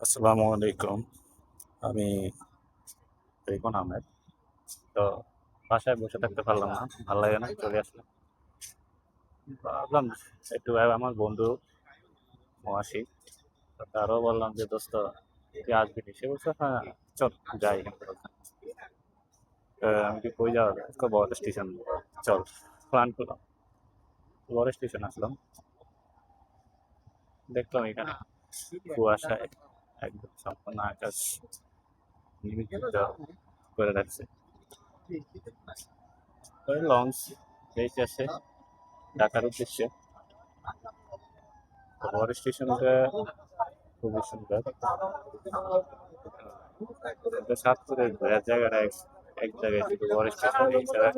আসসালামু আলাইকুম। আমি রিপন আহমেদ। তো বাসায় বসে থাকতে পারলাম না, ভালো লাগে না, চলে আসলাম। ভাবলাম একটু আমার বন্ধু মহাশি তারও বললাম যে, দোস্ত, তুই আসবি সে বলছে হ্যাঁ চল, যাই আমি কি কই যাওয়া বড় স্টেশন। চল প্ল্যান করলাম। বড় স্টেশন আসলাম। দেখলাম এখানে কুয়াশায় একদম সম্পূর্ণ আকাশ নিমজ্জিত করে রাখছে লঞ্চ বেরিয়ে আসে ঢাকার উদ্দেশ্যে বড় স্টেশনটা খুবই সুন্দর এটা সাতপুরের ঘোরার জায়গাটা এক এক জায়গায় শুধু বড় স্টেশন এছাড়া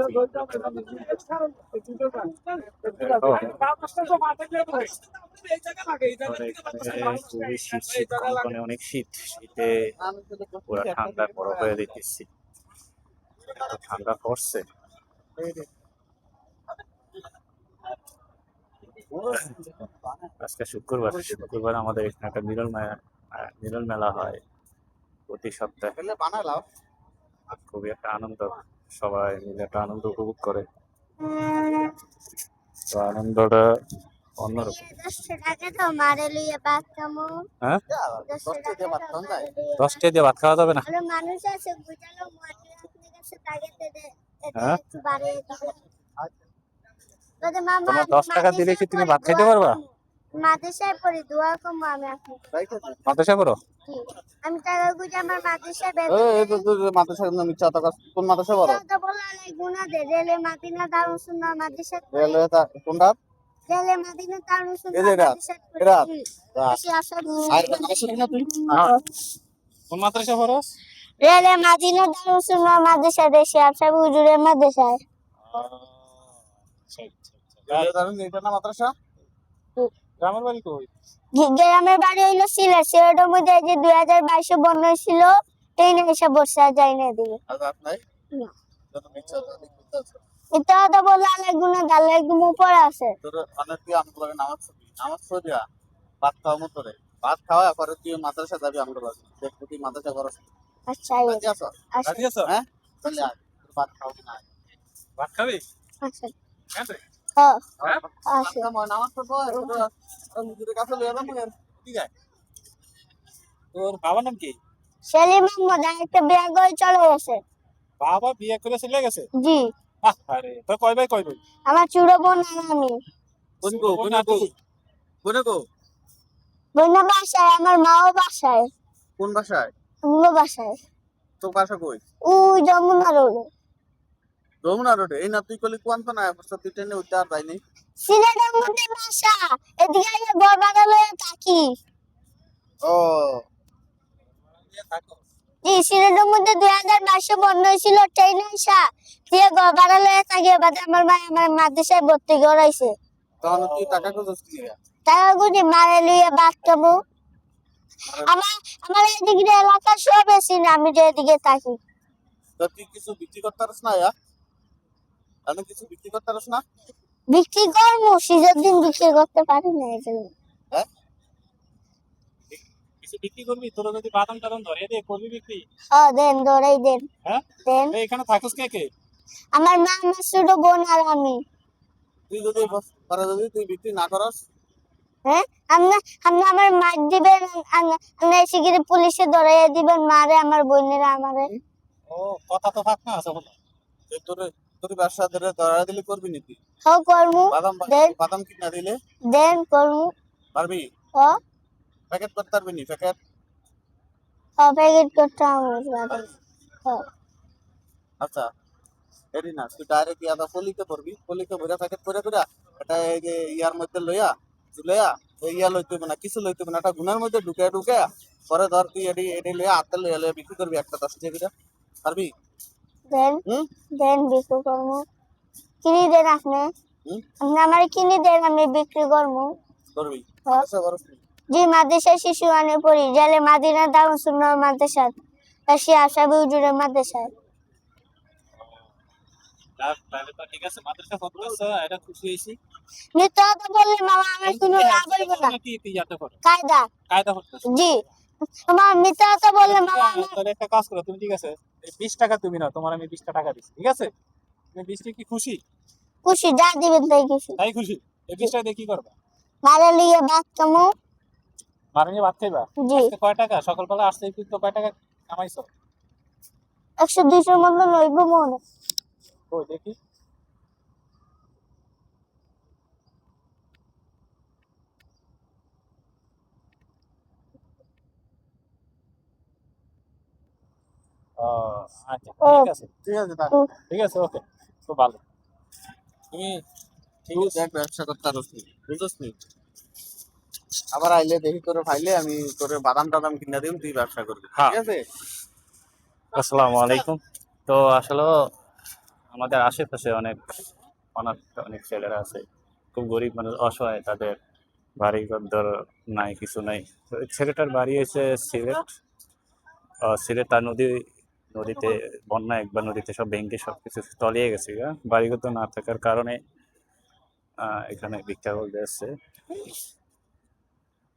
খুবই শীত শীত কনকনে অনেক শীত শীতে পুরো ঠান্ডা হয়ে দিতেছি ঠান্ডা পড়ছে। আজকে শুক্রবার শুক্রবার আমাদের এখানে একটা মিলন মেলা আহ, মিলন মেলা হয় প্রতি সপ্তাহে। খুবই একটা আনন্দ সবাই মিলে একটা আনন্দ উপভোগ করে। তো আনন্দটা অন্যরকম। হ্যাঁ? দশটা দিয়ে ভাত খাওয়া যাবে না। ভালো মানুষ আছে বুঝালো মাটি আপনি কাছে টাকা দে হ্যাঁ? তোমার দশ টাকা দিলে কি তুমি ভাত খাইতে পারবা? মাদ্রাসায় পড়ি দোয়া কম আমি এখন টাকা গুজে আমার মাদ্রাসায় বের তো কোনটা রেলে মাদিনা কোন মাদ্রাসা রেলে মাদিনা মাদ্রাসা দেশে হুজুরের মাদ্রাসায়। এটা না মাদ্রাসা? গ্রামের বাড়ি কই? গ্রামের বাড়ি হইল সিলেট। সিলেটের মধ্যে যে দুই হাজার বাইশে বন্যা ছিল ট্রেনে এসে বর্ষা যায় না দিকে এটা তো বলল আলেক গুনা দালেক গুমো পড়ে আছে। তোর অনেক তুই আমাকে লাগে নামাজ পড়বি। নামাজ পড়িয়া ভাত খাওয়া মতো রে। ভাত খাওয়া পরে তুই মাদ্রাসা যাবি আমাকে লাগে দেখ তুই মাদ্রাসা করস। আচ্ছা এই রাজি আছো? আচ্ছা। রাজি আছো? হ্যাঁ? চলে আয় ভাত খাওয়াবি না ভাত খাবি? আচ্ছা। কেন রে? হ্যাঁ? হ্যাঁ? আচ্ছা। নামাজ পড়ব কাছে লয়ে যাব ঠিক আছে তোর বাবার নাম কি? সেলিম মোহাম্মদ একটা বিয়া করে চলে গেছে। বাবা বিয়ে করে চলে গেছে? জি। আরে তো কয় ভাই কয় ভাই? আমার চুড়ো বোন আর আমি কোন গো কোন গো কোন গো। বোন বাসায় আমার মাও বাসায়। কোন ভাষায় অন্য বাসায়। তোর ভাষা কই? ও যমুনা রোড। যমুনা রোডে? এই না তুই কলি কোয়ান্ত না অবস্থা তুই ট্রেনে উঠতে আর পাইনি সিলেটের মধ্যে বাসা এদিকে আইলে বরবাদা লয়ে থাকি। ও। জি সিলেটের মধ্যে দুই হাজার বাইশে বন্ধ হয়েছিল ট্রেন আসা দিয়ে গড়বাড়া লয়ে থাকি এবার আমার মা আমার মাদ্রাসায় ভর্তি করাইছে। তখন তুই টাকা খুঁজছিস কি টাকা গুজি মারে লইয়া বাদ আমার আমার এদিকে এলাকা সব বেশি না আমি যে এদিকে থাকি। তো তুই কিছু বিক্রি করতে পারিস না ইয়া? আমি কিছু বিক্রি করতে পারিস না? বিক্রি করব শীতের দিন বিক্রি করতে পারি না হ্যাঁ? কিছু বিক্রি করবি? তোরা যদি বাদাম টাদাম ধরে দে করবি বিক্রি? ও দেন দৌড়াই দেন। হ্যাঁ? দেন। এখানে থাকুস কে কে? আমার মা আমার ছোট বোন আর আমি। তুই যদি পরে যদি তুই বিক্রি না করস? হ্যাঁ? আমার মার দিবেন পুলিশে ধরাইয়া দিবেন মারে আমার বোনেরা আমারে। ও কথা তো থাক না আছে বলো। তোর তোর ব্যবসা ধরে ধরা দিলে করবি নি তুই হ করমু বাদাম দেন। বাদাম কিনা দিলে? দেন করমু পারবি? হ প্যাকেট করতে পারবি নি প্যাকেট? হ প্যাকেট করতে আমার আচ্ছা এরি না তুই ডাইরেক্ট ইয়াদা পলিতে পড়বি পলিতে ভরে প্যাকেট করে করে এটা এই যে ইয়ার মধ্যে লইয়া লইয়া ইয়া লইতে হবে না কিছু লইতে হবে না এটা গুনার মধ্যে ঢুকে ঢুকে পরে ধর তুই এডি এডি লইয়া হাতে লইয়া লইয়া বিক্রি করবি একটা দশ টাকা পারবি? দেন দেন বিক্রি করমু কিনি দেন আপনি। আপনি আমার কিনি দেন আমি বিক্রি করমু করবি। হ্যাঁ। আচ্ছা করস নি? জি মাদ্রাসা শিশু আনে পড়ি জালে মাদিনা দারুণ মাদ্রাসা। বিশ টাকা তুমি নাও তোমার আমি বিশটা টাকা দিচ্ছি ঠিক আছে? তুমি বিশটা কি খুশি? খুশি যা দিবেন তাই খুশি। তাই খুশি। এই বিশ দিয়ে কি করবা? ভালো লিগে বাদ কামু মারা ভাত খাইবা? আজকে কয় টাকা? সকালবেলা আসতে তো কয় টাকা কামাইছো? একশো দুইশোর মতো লইব মনে। ওই দেখি। ও, আচ্ছা ঠিক আছে ঠিক আছে ঠিক আছে ওকে খুব ভালো। তুমি তুই দেখ ব্যবসা করতে পারস নি বুঝছ নি? আবার আইলে দেখি তোরে ফাইলে আমি তোরে বাদাম টাদাম কিনা দিম তুই ব্যবসা করবি। হ্যাঁ। ঠিক আছে? আসসালামু আলাইকুম। তো আসলে আমাদের আশেপাশে অনেক অনাথ অনেক ছেলেরা আছে। খুব গরিব মানুষ অসহায় তাদের বাড়ি ঘর নাই কিছু নাই। ছেলেটার বাড়ি হয়েছে সিলেট। সিলেট তার নদী নদীতে বন্যা একবার নদীতে সব ভেঙে সব কিছু তলিয়ে গেছে। বাড়িঘর তো না থাকার কারণে আহ, এখানে ভিক্ষা করতে আসছে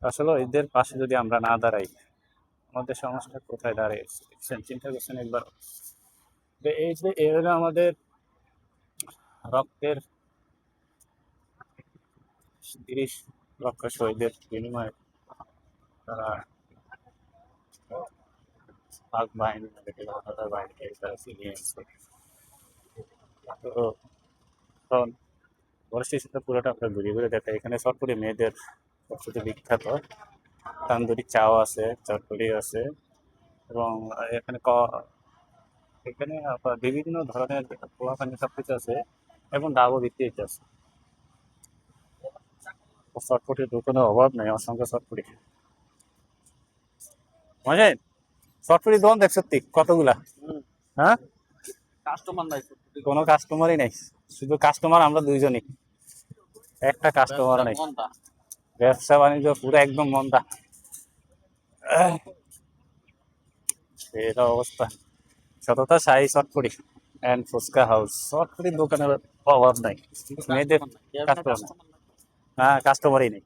আসলে এদের পাশে যদি আমরা না দাঁড়াই, আমাদের সমস্যা কোথায় দাঁড়িয়েছে চিন্তা করছেন একবার। এই যে এরা আমাদের রক্তের তিরিশ লক্ষ শহীদের বিনিময়ে তারা পাক বাহিনী ভারতের বাইরে তারা তো পুরোটা আমরা ঘুরে ঘুরে দেখা এখানে সরকারি মেয়েদের সবচেয়ে বিখ্যাত। তান্দুরি চাও আছে চটপটি আছে এবং এখানে ক- এখানে বিভিন্ন ধরনের পোয়া পানি সব কিছু আছে এবং ডাবও বিক্রি আছে। চটপটির দোকানের অভাব নেই অসংখ্য চটপটি। মজা চটপটি দোকান দেখ সত্যি কতগুলা? হ্যাঁ? কাস্টমার নাই কোনো কাস্টমারই নেই শুধু কাস্টমার আমরা দুইজনই। একটা কাস্টমার নেই। ব্যবসা বাণিজ্য পুরো একদম মন্দা এটা অবস্থা। সততা শাহী চটপটি অ্যান্ড ফুচকা হাউস চটপটির দোকানের অভাব নাই। মেয়েদের কাস্টমার হ্যাঁ কাস্টমারই নেই।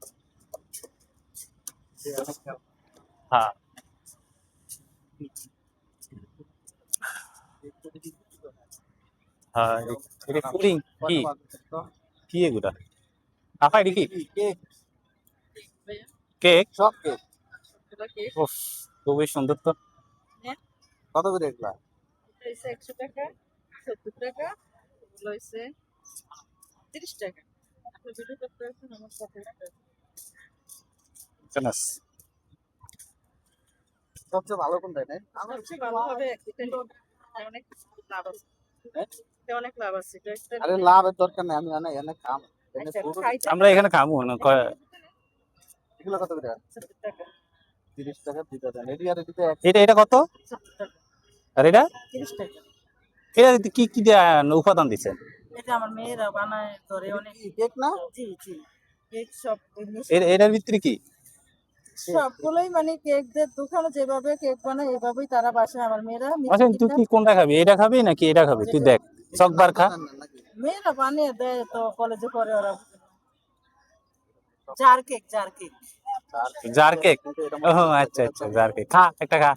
হ্যাঁ। হ্যাঁ কি? কি এগুলা? আপা কি? কেক? সব কেক। উফ খুবই সুন্দর তো। কত করে এগুলা? একশো টাকা সত্তর টাকা তিরিশ টাকা। আপনি ভিডিও করতে আছেন আমার সাথে সবচেয়ে ভালো কোনটা নেই সবচেয়ে ভালো হবে অনেক লাভ আছে। অনেক লাভ আছে। আরে লাভের দরকার নেই আমি কাম আচ্ছা, আমরা এখানে খাব না কয়- এগুলো কত করে? টাকা তিরিশ টাকা দিতে দেন। এটি আর এটিতে এটা এটা কত? টাকা আর এটা? তিরিশ টাকা। এটা কি কি উপাদান দিচ্ছেন? এটা আমার মেয়েরা বানায় করে অনেক। কেক না? জি জি। কেক সব এটার ভিতরে কি? সবগুলোই মানে কেকদের দোকানে যেভাবে কেক বানায় এভাবেই তারা বাসায়। আমার মেয়েরা আচ্ছা তুই কি কোনটা খাবি? এটা খাবি নাকি এটা খাবি? তুই দেখ। চকবার খা? মেয়েরা বানিয়ে দেয় তো কলেজে করে ওরা। Jar cake jar cake jar cake ও আচ্ছা আচ্ছা জার কেক খা একটা খা।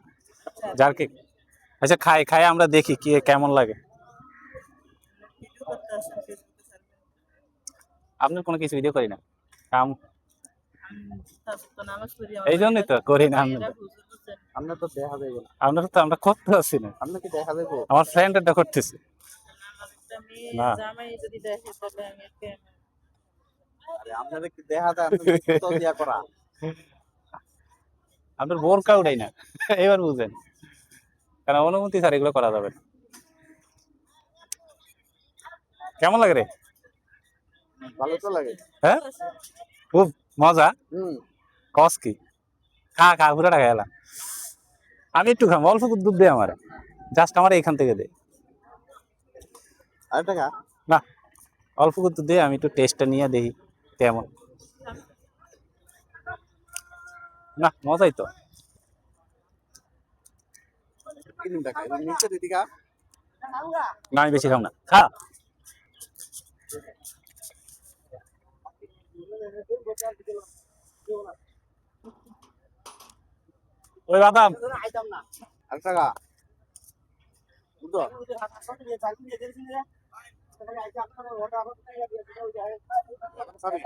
জার কেক আচ্ছা খাই খাই আমরা দেখি কি কেমন লাগে। আপনার কোনো কিছু ভিডিও করি না। কাম। এই জন্যই তো করি না আমি আমরা। তো দেখা না আমরা তো আমরা করতে পারছি না। আপনি কি দেখা যাব আমার ফ্রেন্ড এটা করতেছে। না। জামাই যদি দেখে তবে আমি একে আরে আপনাদের দেখা যায় দিয়া করা। আপনার বোরকা উঠাই না। এবার বুঝেন। কারণ অনুমতি স্যার এগুলো করা যাবে কেমন লাগে রে? ভালো তো লাগে। হ্যাঁ? খুব মজা? হুম। কস কি? খা খা পুরোটা খেলা আমি একটু খাম অল্প দুধ দে আমার। জাস্ট আমার এখান থেকে দে। আর টাকা না অল্প একটু দে আমি একটু টেস্টটা নিয়ে দেখি। কেমন? না মজাই তো। না আমি বেশি খাম না। খা। ওই বাদাম। এক টাকা বুঝছ খাবি